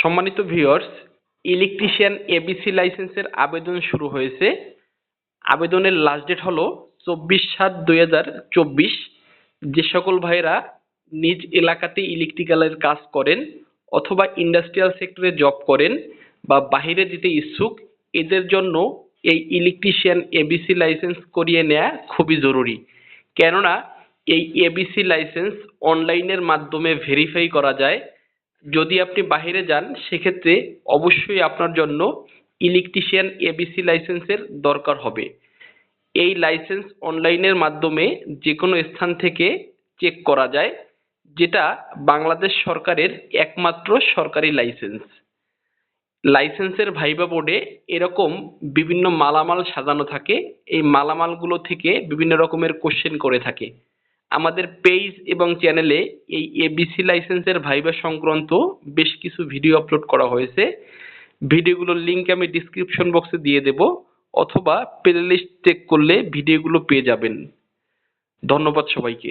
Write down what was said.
সম্মানিত viewers electrician ABC লাইসেন্সের আবেদন শুরু হয়েছে। আবেদনের লাস্ট ডেট হলো চব্বিশ সাত দুই হাজার চব্বিশ। যে সকল ভাইয়েরা নিজ এলাকাতে ইলেকট্রিক্যালের কাজ করেন অথবা ইন্ডাস্ট্রিয়াল সেক্টরে জব করেন বা বাইরে যেতে ইচ্ছুক, এদের জন্য এই ইলেকট্রিশিয়ান এবিসি লাইসেন্স করিয়ে নেওয়া খুবই জরুরি। কেননা এই এবিসি লাইসেন্স অনলাইনের মাধ্যমে ভেরিফাই করা যায়। যদি আপনি বাইরে যান, সেক্ষেত্রে অবশ্যই আপনার জন্য ইলেকট্রিশিয়ান এবিসি লাইসেন্সের দরকার হবে। এই লাইসেন্স অনলাইনের মাধ্যমে যে কোনো স্থান থেকে চেক করা যায়, যেটা বাংলাদেশ সরকারের একমাত্র সরকারি লাইসেন্স লাইসেন্সের ভাইবা বোর্ডে এরকম বিভিন্ন মালামাল সাজানো থাকে। এই মালামালগুলো থেকে বিভিন্ন রকমের কোশ্চেন করে থাকে। আমাদের পেজ এবং চ্যানেলে এই এবিসি লাইসেন্সের ভাইবা সংক্রান্ত বেশ কিছু ভিডিও আপলোড করা হয়েছে। ভিডিওগুলোর লিঙ্ক আমি ডিসক্রিপশন বক্সে দিয়ে দেব, অথবা প্লেলিস্ট চেক করলে ভিডিওগুলো পেয়ে যাবেন। ধন্যবাদ সবাইকে।